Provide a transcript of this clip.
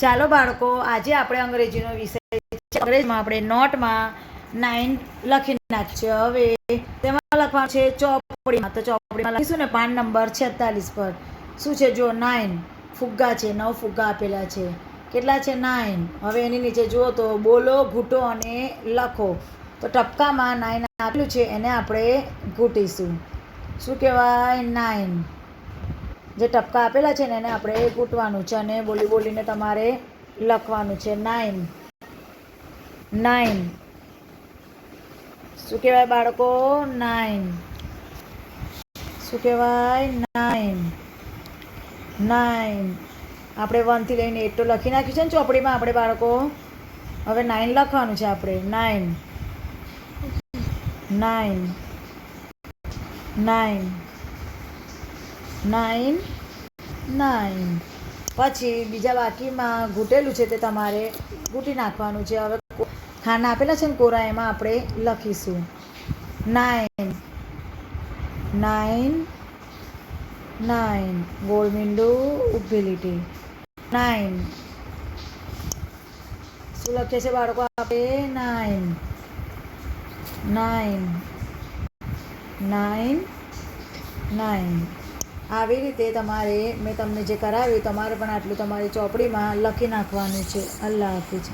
ચાલો બાળકો, આજે આપણે અંગ્રેજીનો વિષય અંગ્રેજીમાં આપણે નોટમાં નાઇન લખી નાખીએ હવે તેમાં લખવાનું છે ચોપડીમાં. તો ચોપડીમાં લખીશું ને પાન નંબર છેતાલીસ પર. શું છે? જો નાઇન ફુગ્ગા છે, નવ ફુગ્ગા આપેલા છે. કેટલા છે? નાઇન હવે એની નીચે જુઓ તો બોલો, ઘૂંટો અને લખો. તો ટપકામાં નાઇન આપેલું છે, એને આપણે ઘૂંટીશું. શું કહેવાય? નાઇન જે ટપકા આપેલા છે ને એને આપણે કૂટવાનું છે અને બોલી બોલીને તમારે લખવાનું છે. નાઇન નાઇન શું કહેવાય બાળકો? નાઇન શું કહેવાય? નાઇન નાઇન આપણે વનથી લઈને એટ લખી નાખ્યું છે ને ચોપડીમાં આપણે બાળકો? હવે નાઇન લખવાનું છે આપણે. Nine nine nine nine nine પછી બીજા બાકીમાં ઘૂંટેલું છે તે તમારે ઘૂંટી નાખવાનું છે. હવે ખાના આપેલા છે ને કોરા એમાં આપણે લખીશું. નાઇન નાઇન નાઇન ગોળ મીંડું ઊભી લીટી. નાઇન શું લખીએ છે બાળકો આપણે નાઇન નાઇન નાઇન નાઇન આવી રીતે તમારે મેં તમને જે કરાવ્યું, તમારે પણ આટલું તમારી ચોપડીમાં લખી નાખવાનું છે. અલ્લાહ હાફિઝ.